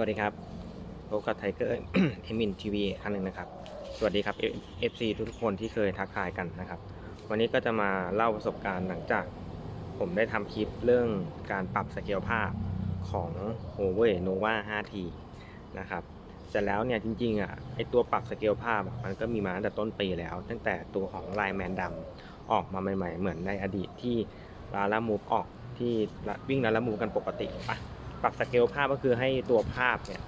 วัสดีครับพบกับไทเกอร์เอมินทีวีครั้งหนึ่งนะครับ สวัสดีครับ FC ทุกคนที่เคยทักทายกันนะครับ วันนี้ก็จะมาเล่าประสบการณ์หลังจาก ผมได้ทำคลิปเรื่องการปรับสเกลภาพของ h o v e r Nova 5T นะครับเสร็จแล้วเนี่ยจริงๆอะไอตัวปรับสเกลภาพมันก็มีมาตั้งแต่ต้นปีแล้ว ตั้งแต่ตัวของไลแมนดำออกมาใหม่ๆ เหมือนในอดีตที่ลาลามูฟออกที่วิ่งลาลามูฟกันปกติปะ ปรับสเกลภาพก็คือให้ตัวภาพเนี่ย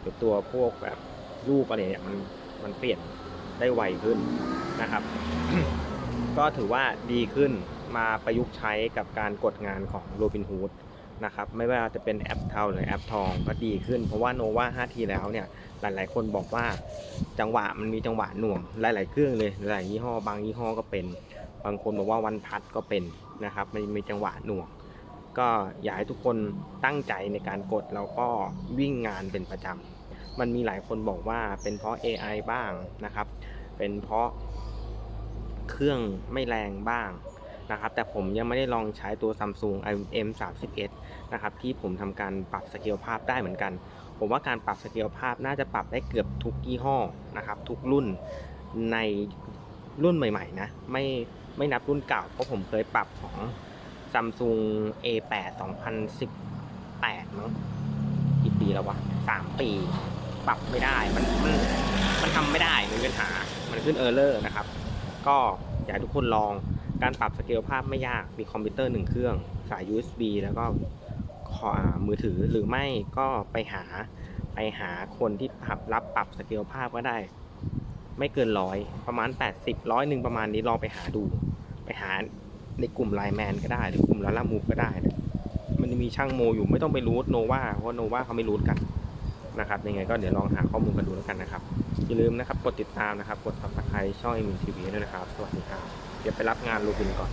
หรือตัวพวกแบบรูปอะไรเนี่ยมันมันเปลี่ยนได้ไวขึ้นนะครับ ก็ถือว่าดีขึ้นมาประยุกต์ใช้กับการกดงานของ Robinhood นะครับไม่ว่าจะเป็นแอปเทาหรือแอปทองก็ดีขึ้น เพราะว่า Nova 5T แล้วเนี่ยหลายๆ คนบอกว่าจังหวะมันมีจังหวะหน่วงหลาย ๆ เครื่องเลยหลายยี่ห้อบางยี่ห้อก็เป็น บางคนบอกว่าวันพัดก็เป็นนะครับมันมีจังหวะหน่วง ก็อยากให้ทุกคนตั้งใจในการกดแล้วก็วิ่งงานเป็นประจำมันมีหลายคนบอกว่าเป็นเพราะ AI บ้างนะครับ เป็นเพราะเครื่องไม่แรงบ้างนะครับ แต่ผมยังไม่ได้ลองใช้ตัว Samsung M 3 1นะครับ ที่ผมทำการปรับสเกลภาพได้เหมือนกัน ผมว่าการปรับสเกลภาพน่าจะปรับได้เกือบทุกยี่ห้อนะครับ ทุกรุ่นในรุ่นใหม่ ๆ นะ ไม่ไม่นับรุ่นเก่า เพราะผมเคยปรับของ Samsung A8 2018 มั้งกี่ปีแล้ววะสามปี ปรับไม่ได้ มันมันมันทำไม่ได้มันมีปัญหา มันขึ้นเออร์เลอร์นะครับ ก็อยากทุกคนลองการปรับสเกลภาพไม่ยาก มีคอมพิวเตอร์หนึ่งเครื่อง สาย USB แล้วก็ขอมือถือหรือไม่ก็ไปหาไปหาคนที่รับรับปรับสเกลภาพก็ได้ ไม่เกินร้อยประมาณ 80ร้อยหนึ่งประมาณนี้ลองไปหาดู ไปหา ในกลุ่มไลแมนก็ได้ หรือกลุ่มลาล่ามูฟก็ได้นะมันมีช่างโมอยู่ไม่ต้องไปรูทโนวาเพราะโนวาเขาไม่รูทกันนะครับยังไงก็เดี๋ยวลองหาข้อมูลกันดูแล้วกันนะครับ อย่าลืมนะครับ กดติดตามนะครับ กดติดตามช่องมินทีวีด้วยนะครับ สวัสดีครับ เดี๋ยวไปรับงานลูบินก่อน